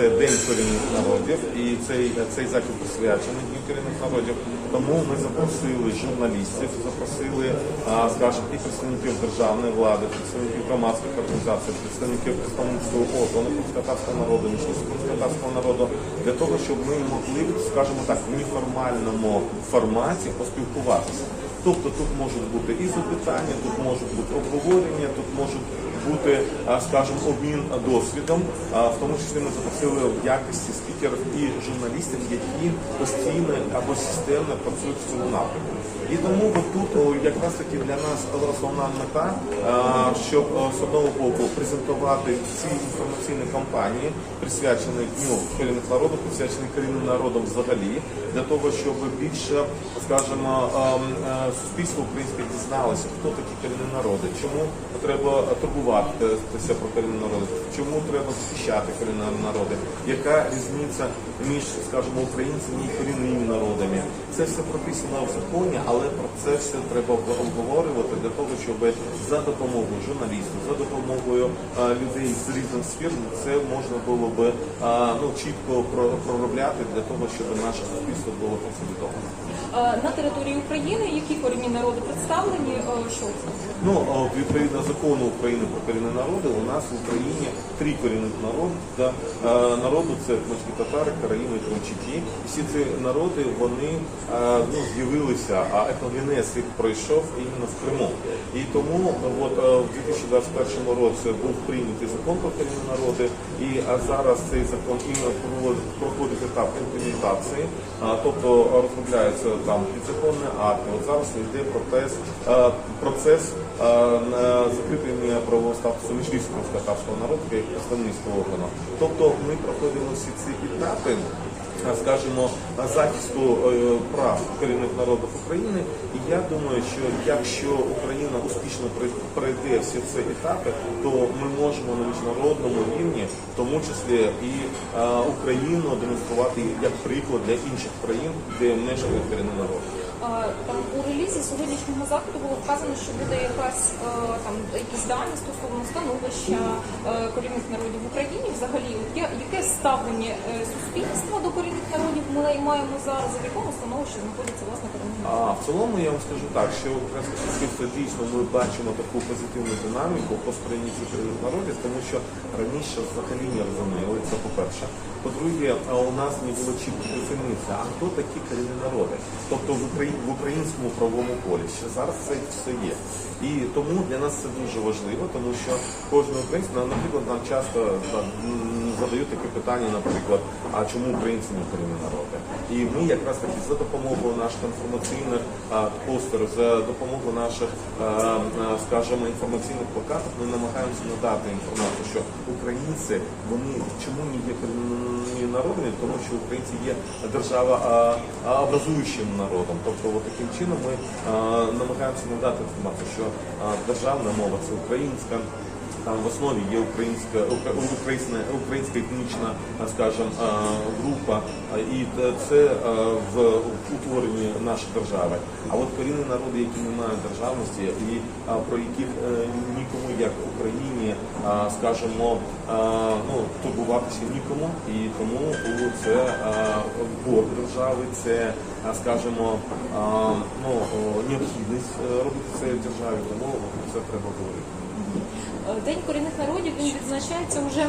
це День корінних народів, і цей, цей захід присвячений Дню корінних народів. Тому ми запросили журналістів, запросили, скажімо, і представників державної влади, представників громадських організацій, представників представницького органу кримськотарського народу, міжнародського народу, для того, щоб ми могли, скажімо так, в неформальному форматі поспілкуватися. Тобто тут можуть бути і запитання, тут можуть бути обговорення, тут можуть бути, а, скажімо, обмін досвідом. В тому числі ми запросили в якості спікерів і журналістів, які постійно або системно працюють в цьому напрямку. І тому тут якраз таки для нас основна мета, щоб з одного боку презентувати ці інформаційні кампанії, присвячені Дню корінних народів, присвячені корінним народам взагалі, для того, щоб більше, скажімо, ем, е, суспільство українське дізналося, хто такі корінні народи, чому треба турбуватися про корінні народи, чому треба захищати корінні народи, яка різниця між, скажімо, українцями і корінними народами. Це все прописано в законі, але про це все треба обговорювати для того, щоб за допомогою журналістів, за допомогою е, людей з різних сфер це можна було би е, ну, чітко проробляти для того, щоб наше суспільство було консолідоване. Е, На території України які корінні народи представлені? Е, Що? Ну, відповідно закону України про корінні народи, у нас в Україні три корінних народи. Да, е, народу це кримські татари, караїми і кримчаки. Всі ці народи вони ну, з'явилися, а етногенез їх пройшов іменно в Криму. І тому от, в 2021 році був прийнятий закон про корінні народи, і зараз цей закон іменно проходить етап імплементації, тобто розробляються там підзаконні акти. От зараз йде процес, е, процес е, закріплення правового статусу міжвійського татарського народу як представницького органу. Тобто ми проходимо всі ці етапи. А, Скажімо, захисту е, прав корінних народів України, і я думаю, що якщо Україна успішно прой- пройде всі ці етапи, то ми можемо на міжнародному рівні, в тому числі і е, Україну демонструвати як приклад для інших країн, де мешкають корінні народи. Е, Там у релізі сьогоднішнього заходу було вказано, що буде якась е, там якісь дані стосовно становища е, корінних народів в Україні. Взагалі, яке ставлення суспільства до корінних народів ми маємо зараз, в якому становищі знаходяться власне корінні народи? А в цілому я вам скажу так, що українське суспільство дійсно ми бачимо таку позитивну динаміку по сприйнятті корінних народів, тому що раніше взагалі не розуміли. Це по-перше. По-друге, у нас не було чітко дефініції, а хто такі корінні народи? Тобто в Україні в українському правовому полі ще зараз це все є. І тому для нас це дуже важливо, тому що кожен українець, наприклад, нам часто задають таке питання, наприклад, а чому українці не корінні народи? І ми якраз таки за допомогою наших інформаційних постерів, за допомогою наших, скажімо, інформаційних плакатів, ми намагаємося надати інформацію, що українці вони чому не є корінними народами, тому що українці є держава образуючим народом. Тобто, от таким чином ми намагаємося надати інформацію, що державна мова це українська. Там в основі є українська українська, українська етнічна, скажімо, група, і це в утворенні нашої держави. А от корінні народи, які не мають державності, і про яких е, нікому, як Україні, скажімо, ну турбуватися нікому, і тому це борг держави, це, скажімо, ну необхідність е, робити це в державі, тому про це треба говорити. Е, День корінних народів він відзначається вже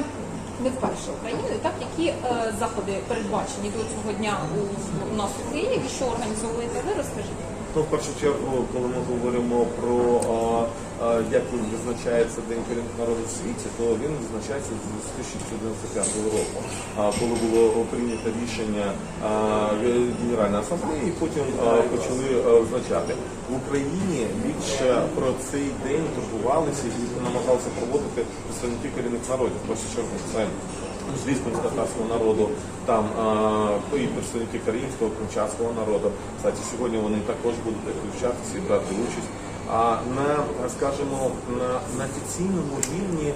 не вперше Україною. Так які е, заходи передбачені до цього дня у, у нас у Києві? Що організовуєте ви? Розкажіть. Ну, в першу чергу, коли ми говоримо про а, а, як він визначається День корінних народів в світі, то він визначається з 1995 року, а, коли було прийнято рішення Генеральної асамблеї, і потім а, почали визначати. В Україні більше цей день турбувалися і намагалися проводити представники корінних народів. В першу чергу це звісно, з татарського народу, там а, і представники українського, кримчатського народу. Кстати, сьогодні вони також будуть включатися і брати участь. А на, скажімо, на, на офіційному рівні,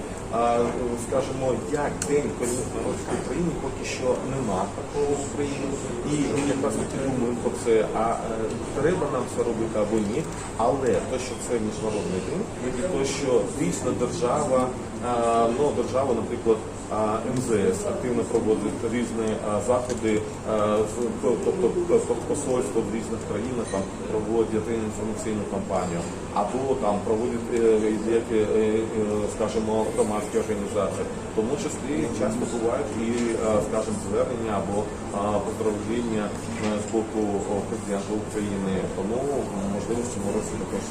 скажімо, як День корінних народів в Україні поки що нема такого в Україні. І ми якраз таки думаємо про це, а е, треба нам це робити або ні. Але те, що це міжнародний день, і те, що дійсно держава, ну, держава, наприклад, МЗС активно проводить різні заходи, тобто посольство в різних країнах там проводять інформаційну кампанію, або там проводять деякі, е, е, скажімо, громадські організації. В тому числі часто бувають і, е, скажімо, звернення або а, поздравлення е, з боку президента України. Тому можливо в цьому році також.